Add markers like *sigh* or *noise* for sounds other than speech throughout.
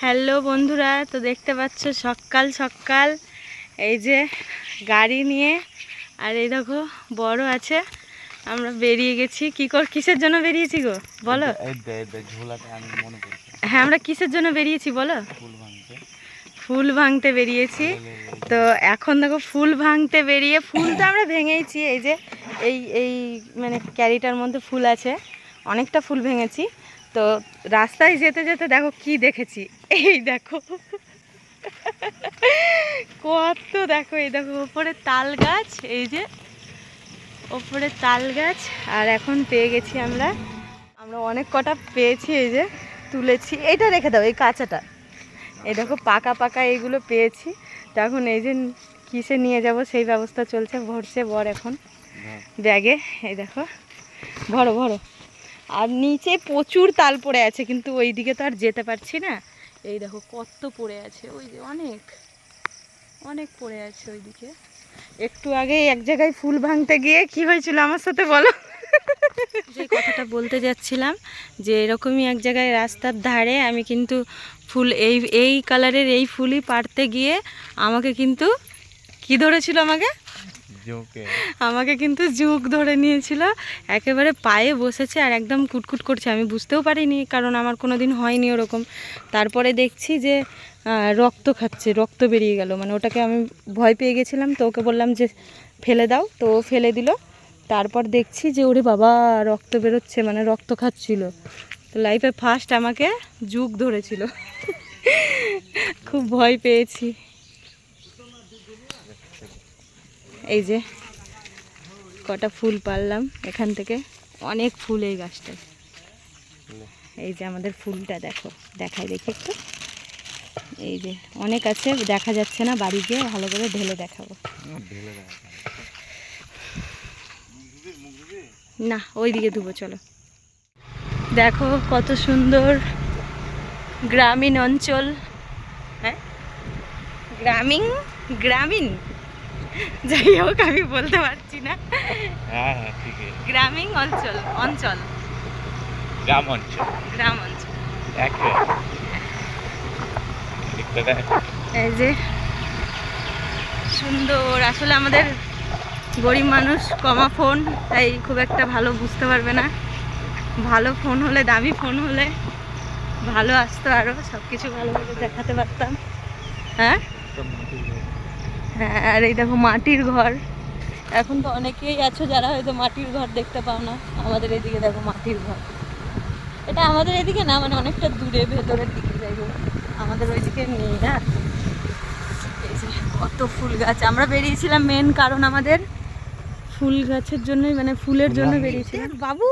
Hello বন্ধুরা তো দেখতে পাচ্ছ সকাল সকাল। এই যে গাড়ি নিয়ে আর এই দেখো বড় আছে আমরা বেরিয়ে গেছি। কি কর কিসের জন্য বেরিয়েছি গো? বলো। হ্যাঁ আমরা কিসের জন্য বেরিয়েছি বলো? ফুল ভাঙতে। ফুল ভাঙতে বেরিয়েছি। তো এখন দেখো ফুল ভাঙতে বেরিয়ে ফুল তো আমরা ভেঙেইছি এই যে এই এই মানে ক্যারিটার মধ্যে ফুল আছে। অনেকটা ফুল ভেঙেছি। তো রাস্তায় যেতে যেতে দেখো কি দেখেছি। এই দেখো। কত দেখো এই দেখো ওপরে তাল গাছ এই যে ওপরে তাল গাছ। আর এখন পেয়ে গেছি আমরা আমরা অনেক কটা পেয়েছি এই যে তুলেছি। এইটা রেখে দাও এই কাঁচাটা। এই দেখো পাকা পাকা এইগুলো পেয়েছি। তো এখন এই যে কিসে নিয়ে যাব সেই ব্যবস্থা চলছে ভরছে বর এখন ব্যাগে। এই দেখো ভরো ভরো। আর নিচে প্রচুর তাল পড়ে আছে, কিন্তু ওই দিকে তো আর যেতে পারছি না। এই দেখো কত পড়ে আছে, ওই যে অনেক অনেক পড়ে আছে ওইদিকে। একটু আগে এক জায়গায় ফুল ভাঙতে গিয়ে কি হয়েছিল আমার সাথে বলো? যে কথাটা বলতে যাচ্ছিলাম, যে এরকমই এক জায়গায় রাস্তার ধারে আমি কিন্তু ফুল, এই এই কালারের এই ফুলই পাড়তে গিয়ে আমাকে কিন্তু কি ধরেছিল আমাকে? আমাকে কিন্তু জুক ধরে নিয়েছিল, একেবারে পায়ে বসেছে আর একদম কুটকুট করছে, আমি বুঝতেও পারিনি কারণ আমার কোনো দিন হয়নি ওরকম। তারপরে দেখছি যে রক্ত খাচ্ছে, রক্ত বেরিয়ে গেল মানে ওটাকে আমি ভয় পেয়ে গেছিলাম, তো ওকে বললাম যে, ফেলে দাও, তো ও ফেলে দিল। তারপর দেখছি যে, ওরে বাবা, রক্ত বেরোচ্ছে মানে রক্ত খাচ্ছিল। তো লাইফে ফার্স্ট আমাকে জুক ধরেছিল। খুব ভয় পেয়েছি। এই যে কটা ফুল পারলাম এখান থেকে। অনেক ফুল এই গাছটায়। এই যে আমাদের ফুলটা দেখো, দেখাই দেখি একটু। এই যে অনেক আছে, দেখা যাচ্ছে না, বাড়ি গিয়ে ভালো করে ঢেলে দেখাবো। না ওই দিকে ধুবো, চলো। দেখো কত সুন্দর গ্রামীণ অঞ্চল। হ্যাঁ? গ্রামীণ? গ্রামীণ? যাই হোক আমি বলতে পারছি না। হ্যাঁ হ্যাঁ গ্রামীণ অঞ্চল অঞ্চল। গ্রাম অঞ্চল। গ্রাম অঞ্চল। এই যে সুন্দর। আসলে আমাদের গরিব মানুষ কমা ফোন তাই খুব একটা ভালো বুঝতে পারবে না। ভালো ফোন হলে দামি ফোন হলে ভালো আসতো আরও সব কিছু ভালোভাবে দেখাতে পারতাম। হ্যাঁ? হ্যাঁ আর এই দেখো মাটির ঘর। এখন তো অনেকেই আছো যারা হয়তো মাটির ঘর দেখতে পাও না। আমাদের এদিকে দেখো মাটির ঘর। এটা আমাদের এদিকে না মানে অনেকটা দূরে ভেতরের দিকে যাই আমাদের ওইদিকে নেই না। এই যে কত ফুল গাছ। আমরা বেরিয়েছিলাম মেন কারণ আমাদের ফুল গাছের জন্যই মানে ফুলের জন্য বেরিয়েছিলাম। বাবু!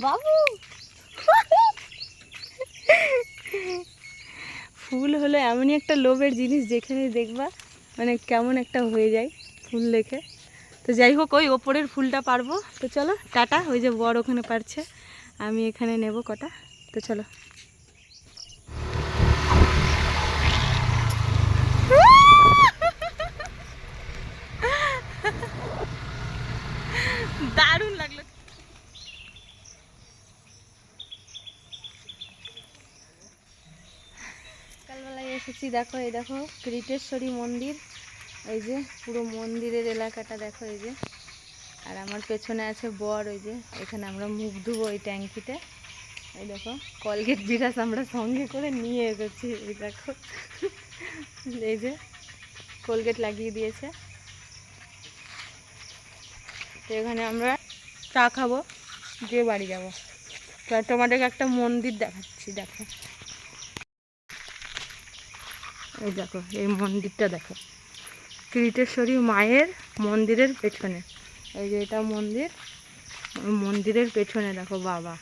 বাবু! ফুল হলো এমনই একটা লোভের জিনিস যেখানে দেখবা মানে কেমন একটা হয়ে যায় ফুল দেখে। তো যাই হোক, ওই ওপরের ফুলটা পারব। তো চলো, টাটা। ওই যে বড় ওখানে পারছে, আমি এখানে নেব কটা। তো চলো। *laughs* দারুণ লাগল সকালবেলায় এসেছি, দেখো, এই দেখো ক্রিটেশ্বরী মন্দির। এই যে, পুরো মন্দিরের এলাকাটা, দেখো, এই যে। আর আমার পেছনে আছে বর ওই যে। এখানে আমরা মুখ ধুবো ওই ট্যাঙ্কিতে। এই দেখো, কলগেট বিরাস আমরা সঙ্গে করে নিয়ে এসেছি, এই দেখো। এই যে, কোলগেট লাগিয়ে দিয়েছে। তো এখানে আমরা চা খাব দিয়ে বাড়ি যাব। তোমাদেরকে একটা মন্দির দেখাচ্ছি, দেখো। এই দেখো, এই মন্দিরটা দেখো। কৃতেশ্বরী মায়ের মন্দিরের পেছনে। এই যে এটা মন্দির মন্দিরের পেছনে দেখো বাবা।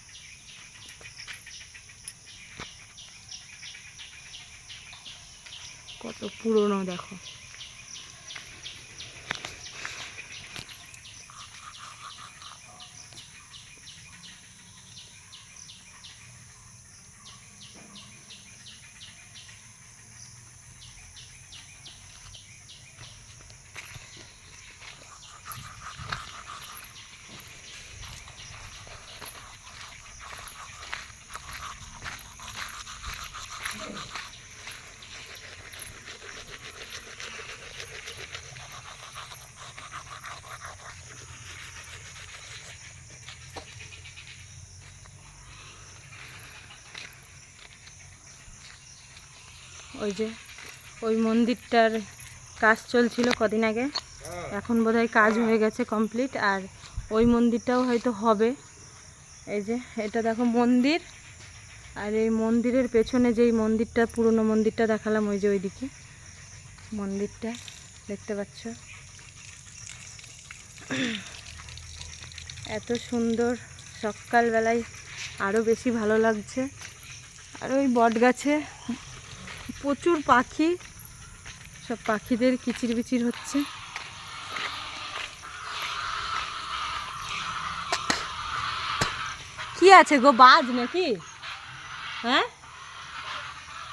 কত পুরনো দেখো। ওই যে, ওই মন্দিরটার কাজ চলছিল কদিন আগে। এখন বোধহয় কাজ হয়ে গেছে কমপ্লিট আর ওই মন্দিরটাও হয়তো হবে। এই যে, এটা দেখো মন্দির, আর এই মন্দিরের পেছনে যেই মন্দিরটা, পুরনো মন্দিরটা দেখালাম, ওই যে ওইদিকে মন্দিরটা, দেখতে পাচ্ছ? এত সুন্দর, সকালবেলায় আরও বেশি ভালো লাগছে। আর ওই বট গাছে প্রচুর পাখি, সব পাখিদের কিচির বিচির হচ্ছে। কি আছে গো, বাজ নাকি? হ্যাঁ?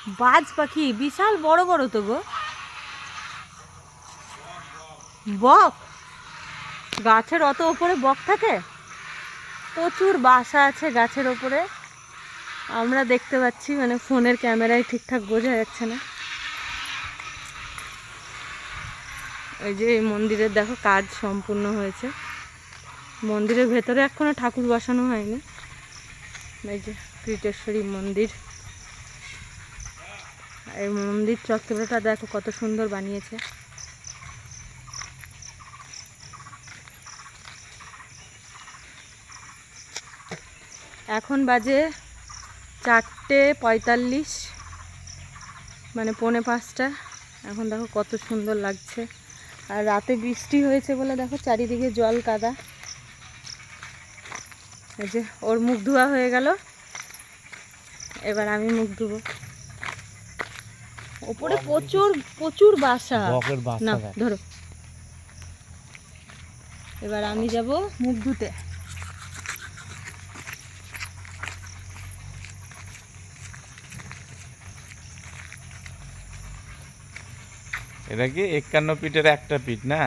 বাজ পাখি, বিশাল বড় বড় তো গো। বক? গাছের অত ওপরে বক থাকে? প্রচুর বাসা আছে গাছের ওপরে। আমরা দেখতে পাচ্ছি মানে ফোনের ক্যামেরায় ঠিকঠাক বোঝা যাচ্ছে না। ওই যে এই মন্দিরের দেখো কাজ সম্পূর্ণ হয়েছে। মন্দিরের ভেতরে এখনও ঠাকুর বসানো হয়নি। এই যে কৃতেশ্বরী মন্দির। এই মন্দির চত্বরটা দেখো কত সুন্দর বানিয়েছে। এখন বাজে চারটে পঁয়তাল্লিশ মানে পৌনে পাঁচটা। এখন দেখো কত সুন্দর লাগছে। আর রাতে বৃষ্টি হয়েছে বলে দেখো চারিদিকে জল কাদা। এই যে ওর মুখ ধোয়া হয়ে গেল। এবার আমি মুখ ধুবো। ওপরে প্রচুর প্রচুর বাসা। না ধরো। এবার আমি যাব মুখ ধুতে। এটা কি একান্ন পিঠের একটা পিঠ না?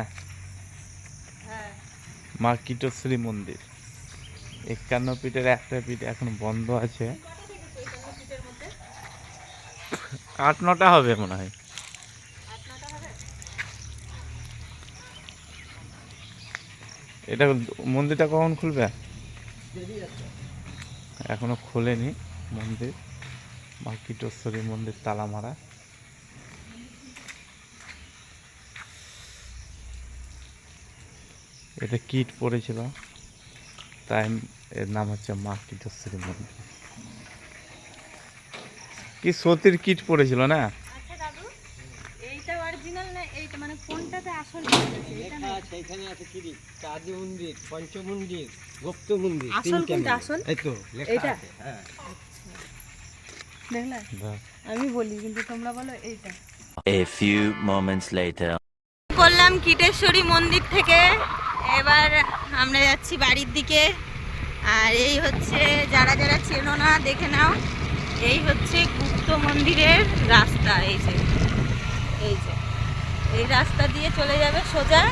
মা কীটশ্রী মন্দির একান্ন পিঠের একটা পিঠ এখন বন্ধ আছে। আট নটা হবে মনে হয়। এটা মন্দিরটা কখন খুলবে? এখনও খোলেনি মন্দির। মা কীটশ্বরী মন্দির তালা মারা এটা কিট পড়েছিল। তাই এর নাম হচ্ছে মা কীটশ্বরী মন্দির। কি সতীর কিট পড়েছিল না? আচ্ছা দাদু এইটা অরিজিনাল না এইটা? মানে কোনটাতে আসল লেখা আছে এখানে আছে কি চাঁদ মন্দির পঞ্চ মন্দির গুপ্ত মন্দির আসল তিনটে কোনটা? মন্দির। আসল? এই তো লেখা এইটা? আছে হ্যাঁ। দেখলা? বাহ। আমি বলি কিন্তু তোমরা বলো এইটা। A few moments later. করলাম কীটেশ্বরী মন্দির থেকে। এবার আমরা যাচ্ছি বাড়ির দিকে। আর এই হচ্ছে, যারা যারা চেনো না, দেখে নাও। এই হচ্ছে গুপ্ত মন্দিরের রাস্তা, এই যে। এই যে। এই রাস্তা দিয়ে চলে যাবে সোজা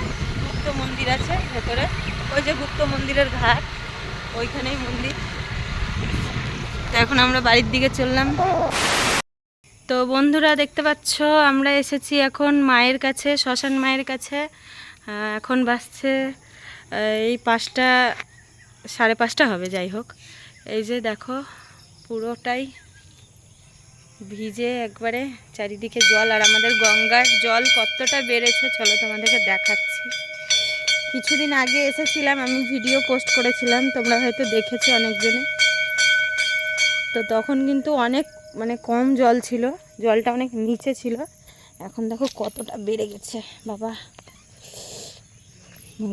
গুপ্ত মন্দির আছে ভেতরে। ওই যে গুপ্ত মন্দিরের ঘাট, ওইখানেই মন্দির। তো এখন আমরা বাড়ির দিকে চললাম। তো বন্ধুরা, দেখতে পাচ্ছ, আমরা এসেছি এখন মায়ের কাছে, শ্মশান মায়ের কাছে। এখন বাসছে এই পাঁচটা, সাড়ে পাঁচটা হবে, যাই হোক। এই যে দেখো, পুরোটাই ভিজে একবারে, চারিদিকে জল, আর আমাদের গঙ্গার জল কতটা বেড়েছে, চলো তোমাদেরকে দেখাচ্ছি। কিছুদিন আগে এসেছিলাম, আমি ভিডিও পোস্ট করেছিলাম, তোমরা হয়তো দেখেছ অনেকজনে। তো তখন কিন্তু অনেক মানে কম জল ছিল, জলটা অনেক নিচে ছিল। এখন দেখো কতটা বেড়ে গেছে, বাবা।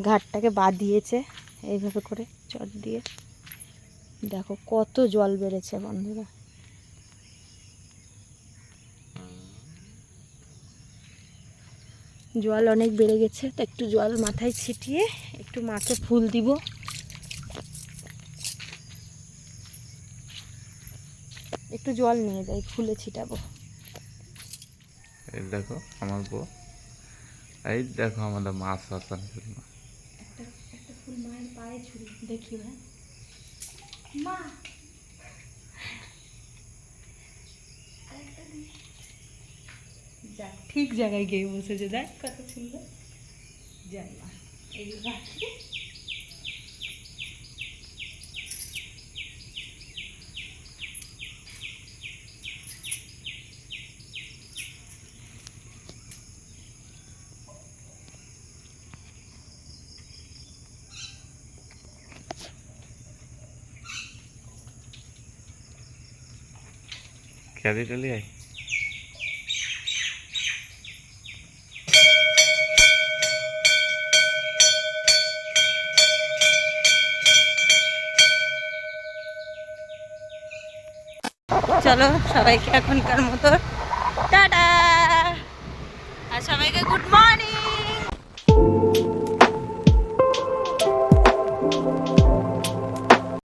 ঘাটটাকে বাদ বাঁধিয়েছে এইভাবে করে চট দিয়ে। দেখো কত জল বেড়েছে বন্ধুরা। জল অনেক বেড়ে গেছে, তো একটু জল মাথায় ছিটিয়ে একটু মাকে ফুল দিব। একটু জল নিয়ে যাই, ফুলে ছিটাবো। এই দেখো আমার বউ। এই দেখো আমাদের মাছ একটা ফুল মায়ের পায়ে ছুরি দেখি ভাই মা যাক ঠিক জায়গায় গিয়ে বসেছে দেখ কত সুন্দর যাই মা চলে আয় চলো সবাইকে এখনকার মতো। টাটা! আর সবাইকে গুড মর্নিং